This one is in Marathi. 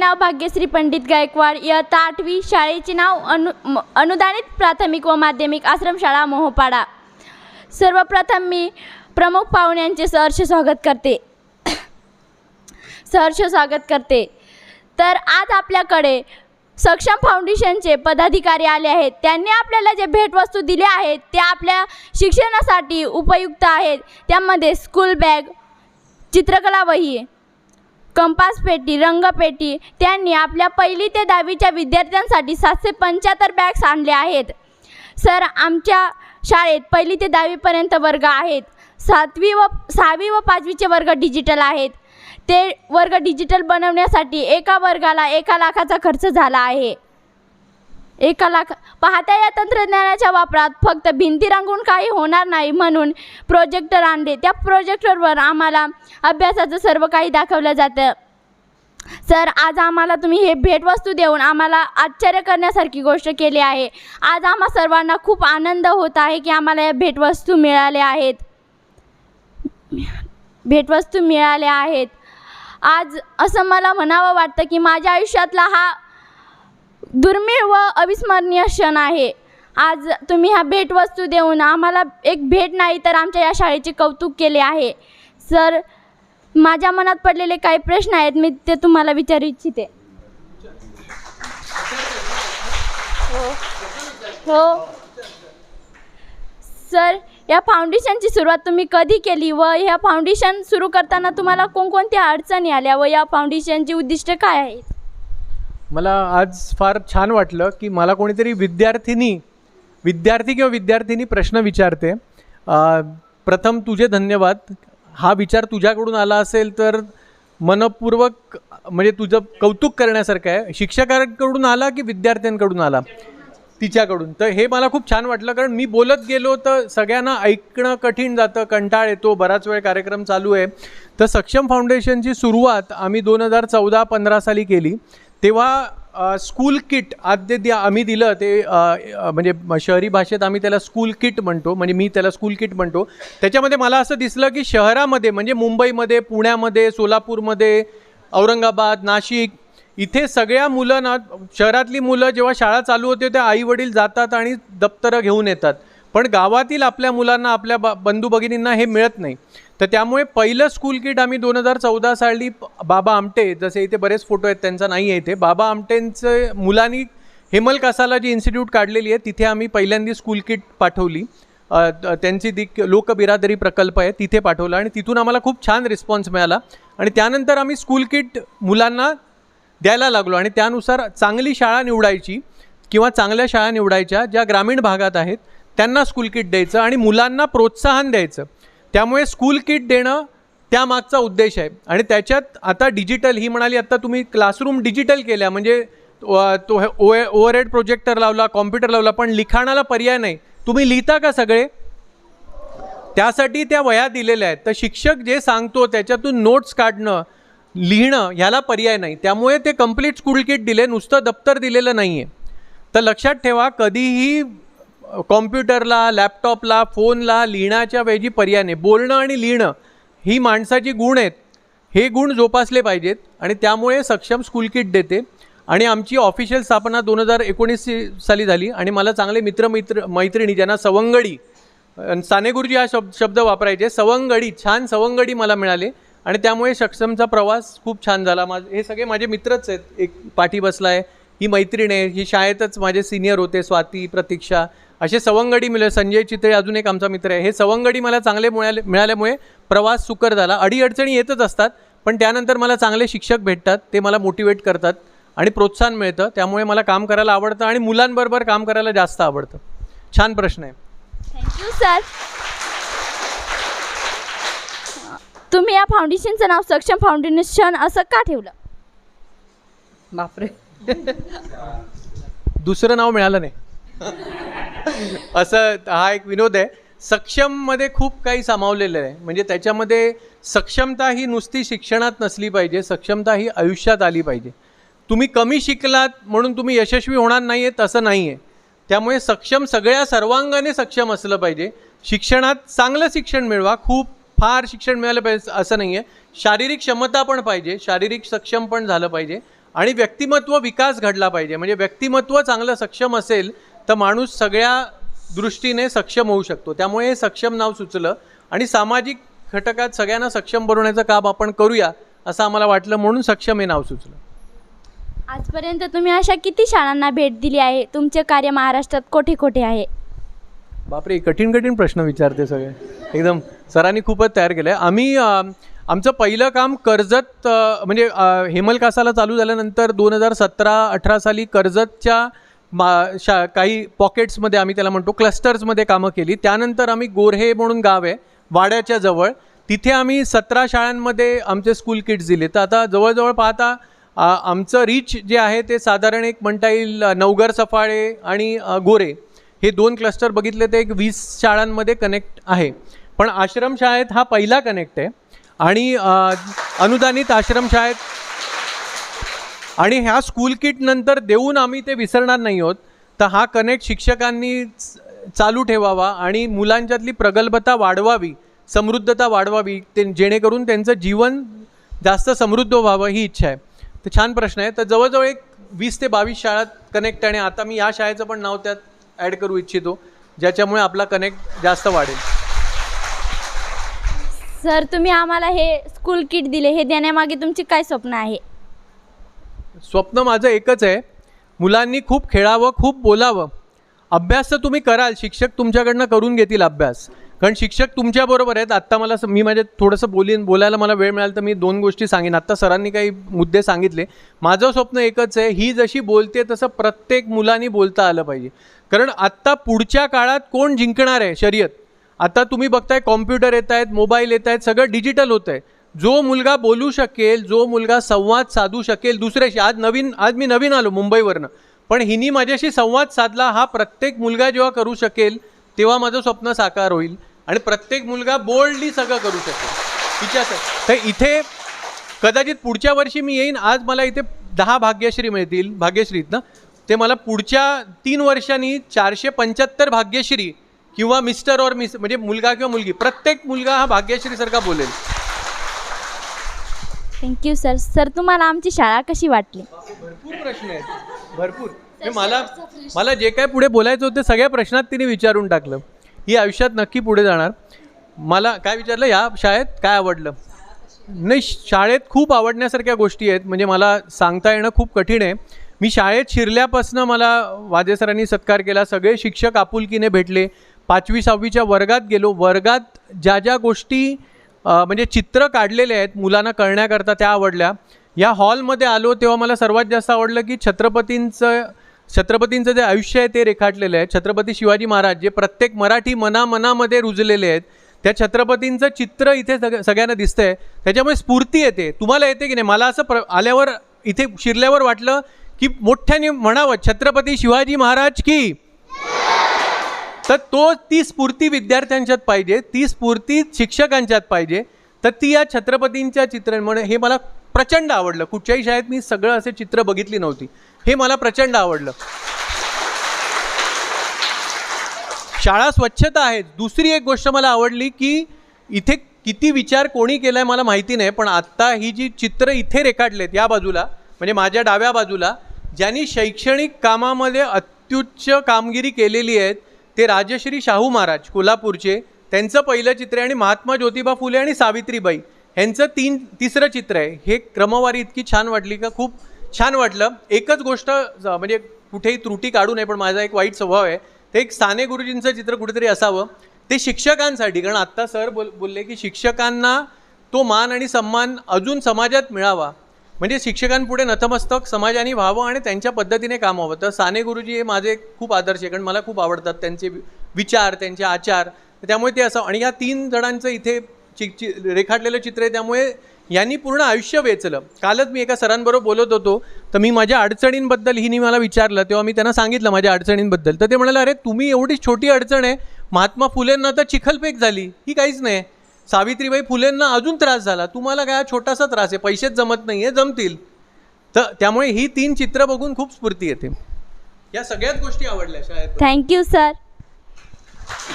नाव भाग्यश्री पंडित गायकवाड. इयत्ता आठवी शाळेचे नाव अनु अनुदानित प्राथमिक व माध्यमिक आश्रमशाळा मोहपाडा. सर्वप्रथम मी प्रमुख पाहुण्यांचे सहर्ष स्वागत करते. सहर्ष स्वागत करते. तर आज आपल्याकडे सक्षम फाउंडेशनचे पदाधिकारी आले आहेत. त्यांनी आपल्याला जे भेटवस्तू दिल्या आहेत त्या आपल्या शिक्षणासाठी उपयुक्त आहेत. त्यामध्ये स्कूल बॅग चित्रकला वही कंपास पेटी रंगपेटी त्यांनी आपल्या पहिली ते दहावीच्या विद्यार्थ्यांसाठी सातशे पंच्याहत्तर बॅग्स आणले आहेत. सर आमच्या शाळेत पहिली ते दहावीपर्यंत वर्ग आहेत. सातवी व सहावी व पाचवीचे वर्ग डिजिटल आहेत. ते वर्ग डिजिटल बनवण्यासाठी एका वर्गाला एका लाखाचा खर्च झाला आहे. एका लाख पाहता या तंत्रज्ञानाच्या वापरात फक्त भिंती रंगून काही होणार नाही म्हणून प्रोजेक्टर आणले. त्या प्रोजेक्टरवर आम्हाला अभ्यासाचं सर्व काही दाखवलं जातं. सर आज आम्हाला तुम्ही हे भेटवस्तू देऊन आम्हाला आश्चर्य करण्यासारखी गोष्ट केली आहे. आज आम्हा सर्वांना खूप आनंद होत आहे की आम्हाला या भेटवस्तू मिळाल्या आहेत. भेटवस्तू मिळाल्या आहेत. आज असं मला म्हणावं वाटतं की माझ्या आयुष्यातला हा दुर्मिळ व अविस्मरणीय क्षण आहे. आज तुम्ही ह्या भेटवस्तू देऊन आम्हाला एक भेट नाही तर आमच्या या शाळेचे कौतुक केले आहे. सर माझ्या मनात पडलेले काही प्रश्न आहेत मी ते तुम्हाला विचारू इच्छिते. हो हो. सर या फाउंडेशनची सुरुवात तुम्ही कधी केली व ह्या फाउंडेशन सुरू करताना तुम्हाला कोणकोणत्या अडचणी आल्या व या फाउंडेशनची उद्दिष्ट काय आहेत? मला आज फार छान वाटलं की मला कोणीतरी विद्यार्थिनी विद्यार्थी किंवा विद्यार्थिनी प्रश्न विचारते. प्रथम तुझे धन्यवाद. हा विचार तुझ्याकडून आला असेल तर मनपूर्वक म्हणजे तुझं कौतुक करण्यासारखं आहे. शिक्षकांकडून आला की विद्यार्थ्यांकडून आला? तिच्याकडून. तर हे मला खूप छान वाटलं कारण मी बोलत गेलो तर सगळ्यांना ऐकणं कठीण जातं कंटाळ येतो बराच वेळ कार्यक्रम चालू आहे. तर सक्षम फाउंडेशनची सुरुवात आम्ही दोन हजार चौदा पंधरा साली केली. तेव्हा स्कूल किट आद्य द्या आम्ही दिलं ते म्हणजे शहरी भाषेत आम्ही त्याला स्कूल किट म्हणतो म्हणजे मी त्याला स्कूल किट म्हणतो. त्याच्यामध्ये मला असं दिसलं की शहरामध्ये म्हणजे मुंबईमध्ये पुण्यामध्ये सोलापूरमध्ये औरंगाबाद नाशिक इथे सगळ्या मुलं ना शहरातली मुलं जेव्हा शाळा चालू होते तेव्हा आई वडील जातात आणि दप्तरं घेऊन येतात. पण गावातील आपल्या मुलांना आपल्या बा बंधू भगिनींना हे मिळत नाही. तर त्यामुळे पहिलं स्कूल किट आम्ही दोन हजार चौदा साली बाबा आमटे जसे इथे बरेच फोटो आहेत त्यांचा नाही आहे इथे. बाबा आमटेंचं मुलांनी हेमल कासाला जी इन्स्टिट्यूट काढलेली आहे तिथे आम्ही पहिल्यांदी स्कूल किट पाठवली. त्यांची ती लोकबिरादरी प्रकल्प आहे तिथे पाठवला आणि तिथून आम्हाला खूप छान रिस्पॉन्स मिळाला. आणि त्यानंतर आम्ही स्कूल किट मुलांना द्यायला लागलो आणि त्यानुसार चांगली शाळा निवडायची किंवा चांगल्या शाळा निवडायच्या ज्या ग्रामीण भागात आहेत त्यांना स्कूल किट द्यायचं आणि मुलांना प्रोत्साहन द्यायचं. त्यामुळे स्कूल किट देणं त्यामागचा उद्देश आहे. आणि त्याच्यात आता डिजिटल ही म्हणाली आता तुम्ही क्लासरूम डिजिटल केल्या. म्हणजे तो तो ओ ओव्हरहेड प्रोजेक्टर लावला कॉम्प्युटर लावला पण लिखाणाला पर्याय नाही. तुम्ही लिहिता का सगळे? त्यासाठी त्या वया दिलेल्या आहेत. तर शिक्षक जे सांगतो त्याच्यातून नोट्स काढणं लिहिणं ह्याला पर्याय नाही. त्यामुळे ते कंप्लीट स्कूल किट दिले नुसतं दप्तर दिलेलं नाही आहे तर लक्षात ठेवा कधीही कॉम्प्युटरला लॅपटॉपला फोनला लिहिण्याच्या वेळी पर्याने बोलणं आणि लिहिणं ही माणसाची गुण आहेत. हे गुण जोपासले पाहिजेत आणि त्यामुळे सक्षम स्कूल किट देते. आणि आमची ऑफिशियल स्थापना दोन हजार एकोणीस साली झाली आणि मला चांगले मित्र मित्र मैत्रिणी ज्यांना सवंगडी सानेगुरुजी हा शब्द शब्द वापरायचे सवंगडी छान सवंगडी मला मिळाले. आणि त्यामुळे सक्षमचा प्रवास खूप छान झाला. माझ हे सगळे माझे मित्रच आहेत. एक पाठी बसला आहे ही मैत्रीण आहे ही शाळेतच माझे सिनियर होते स्वाती प्रतीक्षा असे सवंगडी मिळाले संजय चितळे अजून एक आमचा मित्र आहे. हे सवंगडी मला चांगले मिळाले मिळाल्यामुळे प्रवास सुकर झाला. अडीअडचणी येतच असतात पण त्यानंतर मला चांगले शिक्षक भेटतात ते मला मोटिवेट करतात आणि प्रोत्साहन मिळतं. त्यामुळे मला काम करायला आवडतं आणि मुलांबरोबर काम करायला जास्त आवडतं. छान प्रश्न आहे. थँक्यू सर तुम्ही या फाउंडेशनचं नाव सक्षम फाउंडेशन असं का ठेवलं? बापरे. दुसरं नाव मिळालं नाही. असं हा एक विनोद आहे. सक्षममध्ये खूप काही सामावलेलं आहे. म्हणजे त्याच्यामध्ये सक्षमता ही नुसती शिक्षणात नसली पाहिजे सक्षमता ही आयुष्यात आली पाहिजे. तुम्ही कमी शिकलात म्हणून तुम्ही यशस्वी होणार नाही आहे तसं नाही आहे त्यामुळे सक्षम सगळ्या सर्वांगाने सक्षम असलं पाहिजे. शिक्षणात चांगलं शिक्षण मिळवा खूप फार शिक्षण मिळालं पाहिजे असं नाही आहे शारीरिक क्षमता पण पाहिजे शारीरिक सक्षम पण झालं पाहिजे. आणि व्यक्तिमत्व विकास घडला पाहिजे. म्हणजे व्यक्तिमत्व चांगलं सक्षम असेल तर माणूस सगळ्या दृष्टीने सक्षम होऊ शकतो. त्यामुळे हे सक्षम नाव सुचलं. आणि सामाजिक घटकात सगळ्यांना सक्षम बनवण्याचं काम आपण करूया असं आम्हाला वाटलं. म्हणून सक्षम हे नाव सुचलं. आजपर्यंत तुम्ही अशा किती शाळांना भेट दिली आहे? तुमचे कार्य महाराष्ट्रात कोठे कोठे आहे? बापरे कठीण कठीण प्रश्न विचारते सगळे. एकदम सरांनी खूपच तयार केलं आहे आम्ही आमचं पहिलं काम कर्जत म्हणजे हेमल हेमलकासाला चालू झाल्यानंतर दोन हजार सतरा अठरा साली कर्जतच्या मा शा काही पॉकेट्समध्ये आम्ही त्याला म्हणतो क्लस्टर्समध्ये कामं केली. त्यानंतर आम्ही गोरहे म्हणून गाव आहे वाड्याच्या जवळ. तिथे आम्ही सतरा शाळांमध्ये आमचे स्कूल किट्स दिले. तर आता जवळजवळ पाहता आमचं रीच जे आहे ते साधारण एक म्हणता येईल नवघर सफाळे आणि गोरे हे दोन क्लस्टर बघितले तर एक वीस शाळांमध्ये कनेक्ट आहे. पण आश्रमशाळेत हा पहिला कनेक्ट आहे. आणि अनुदानित आश्रमशाळेत आणि ह्या स्कूल किटनंतर देऊन आम्ही ते विसरणार नाही आहोत. तर हा कनेक्ट शिक्षकांनी च- चालू ठेवावा आणि मुलांच्यातली प्रगल्भता वाढवावी समृद्धता वाढवावी ते जेणेकरून त्यांचं जीवन जास्त समृद्ध व्हावं ही इच्छा आहे. तर छान प्रश्न आहे. तर जवळजवळ एक वीस ते बावीस शाळा कनेक्ट आणि आता मी या शाळेचं पण नाव त्यात ॲड करू इच्छितो ज्याच्यामुळे आपला कनेक्ट जास्त वाढेल. सर तुम्ही आम्हाला हे स्कूल किट दिले हे देण्यामागे तुमची काय स्वप्न आहे? स्वप्न माझं एकच आहे. मुलांनी खूप खेळावं खूप बोलावं. अभ्यास तर तुम्ही कराल शिक्षक तुमच्याकडनं करून घेतील अभ्यास. कारण शिक्षक तुमच्याबरोबर आहेत. आत्ता मला स- मी माझ्या थोडंसं बोलीन बोलायला मला वेळ मिळाला तर मी दोन गोष्टी सांगेन. आत्ता सरांनी काही मुद्दे सांगितले. माझं स्वप्न एकच आहे ही जशी बोलते तसं प्रत्येक मुलांनी बोलता आलं पाहिजे. कारण आत्ता पुढच्या काळात कोण जिंकणार आहे शर्यत? आता तुम्ही बघताय कॉम्प्युटर येत आहेत मोबाईल येत आहेत सगळं डिजिटल होतं आहे जो मुलगा बोलू शकेल जो मुलगा संवाद साधू शकेल दुसऱ्याशी आज नवीन आज मी नवीन आलो मुंबईवरनं. पण हिनी माझ्याशी संवाद साधला हा प्रत्येक मुलगा जेव्हा करू शकेल तेव्हा माझं स्वप्न साकार होईल. आणि प्रत्येक मुलगा बोल्डली सगळं करू शकेल. तिच्यासाठी तर इथे कदाचित पुढच्या वर्षी मी येईन आज मला इथे दहा भाग्यश्री मिळतील भाग्यश्रीत ना ते मला पुढच्या तीन वर्षांनी चारशे पंच्याहत्तर भाग्यश्री किंवा मिस्टर और मिस म्हणजे मुलगा किंवा मुलगी प्रत्येक मुलगा हा भाग्यश्रीसारखा बोलेल. थँक्यू सर सर तुम्हाला आमची शाळा कशी वाटली? भरपूर प्रश्न आहेत. भरपूर. म्हणजे मला मला जे काय पुढे बोलायचं होतं सगळ्या प्रश्नात तिने विचारून टाकलं. ही आयुष्यात नक्की पुढे जाणार. मला काय विचारलं या शाळेत काय आवडलं? नाही शाळेत खूप आवडण्यासारख्या गोष्टी आहेत. म्हणजे मला सांगता येणं खूप कठीण आहे. मी शाळेत शिरल्यापासनं मला वाजे सरांनी सत्कार केला. सगळे शिक्षक आपुलकीने भेटले. पाचवी सहावीच्या वर्गात गेलो. वर्गात ज्या ज्या गोष्टी म्हणजे चित्र काढलेले आहेत मुलांना कळण्याकरता त्या आवडल्या. या हॉलमध्ये आलो तेव्हा मला सर्वात जास्त आवडलं की छत्रपतींचं छत्रपतींचं जे आयुष्य आहे ते रेखाटलेलं आहे. छत्रपती शिवाजी महाराज जे प्रत्येक मराठी मनामनामध्ये रुजलेले आहेत त्या छत्रपतींचं चित्र इथे सग सगळ्यांना दिसतंय. त्याच्यामुळे स्फूर्ती येते. तुम्हाला येते की नाही? मला असं प्र आल्यावर इथे शिरल्यावर वाटलं की मोठ्याने म्हणावं छत्रपती शिवाजी महाराज की तर तो ती स्फूर्ती विद्यार्थ्यांच्यात पाहिजे ती स्फूर्ती शिक्षकांच्यात पाहिजे. तर ती या छत्रपतींच्या चित्रांमुळे हे मला प्रचंड आवडलं. कुठच्याही शाळेत मी सगळं असे चित्र बघितली नव्हती. हे मला प्रचंड आवडलं. शाळा स्वच्छता आहे. दुसरी एक गोष्ट मला आवडली की इथे किती विचार कोणी केलाय मला माहिती नाही पण आत्ता ही जी चित्र इथे रेखाटलेत या बाजूला म्हणजे माझ्या डाव्या बाजूला ज्यांनी शैक्षणिक कामामध्ये अत्युच्च कामगिरी केलेली आहेत ते राजश्री शाहू महाराज कोल्हापूरचे. त्यांचं पहिलं चित्र आहे आणि महात्मा ज्योतिबा फुले आणि सावित्रीबाई. ह्यांचं तीन तिसरं चित्र आहे. हे क्रमवारी इतकी छान वाटली का? खूप छान वाटलं. एकच गोष्ट म्हणजे कुठेही त्रुटी काढू नये पण माझा एक वाईट स्वभाव आहे. ते एक साने गुरुजींचं चित्र कुठेतरी असावं. ते शिक्षकांसाठी कारण आत्ता सर बोल बोलले की शिक्षकांना तो मान आणि सन्मान अजून समाजात मिळावा. म्हणजे शिक्षकांपुढे नतमस्तक समाजाने व्हावं आणि त्यांच्या पद्धतीने काम व्हावं. तर साने गुरुजी हे माझे खूप आदर्श आहे कारण मला खूप आवडतात त्यांचे विचार त्यांचे आचार. त्यामुळे ते असं आणि या तीन जणांचं इथे चि चि रेखाटलेलं चित्र आहे त्यामुळे यांनी पूर्ण आयुष्य वेचलं. कालच मी एका सरांबरोबर बोलत होतो तर मी माझ्या अडचणींबद्दल हिनी मला विचारलं तेव्हा मी त्यांना सांगितलं माझ्या अडचणींबद्दल. तर ते म्हणाले अरे तुम्ही एवढी छोटी अडचण आहे महात्मा फुलेंना तर चिखलफेक झाली ही काहीच नाही. सावित्रीबाई फुलेंना अजून त्रास झाला. तुम्हाला काय छोटासा त्रास आहे? पैसेच जमत नाही आहे जमतील. तर त्यामुळे ही तीन चित्र बघून खूप स्फूर्ती येते. या सगळ्याच गोष्टी आवडल्या शाळेत थँक्यू सर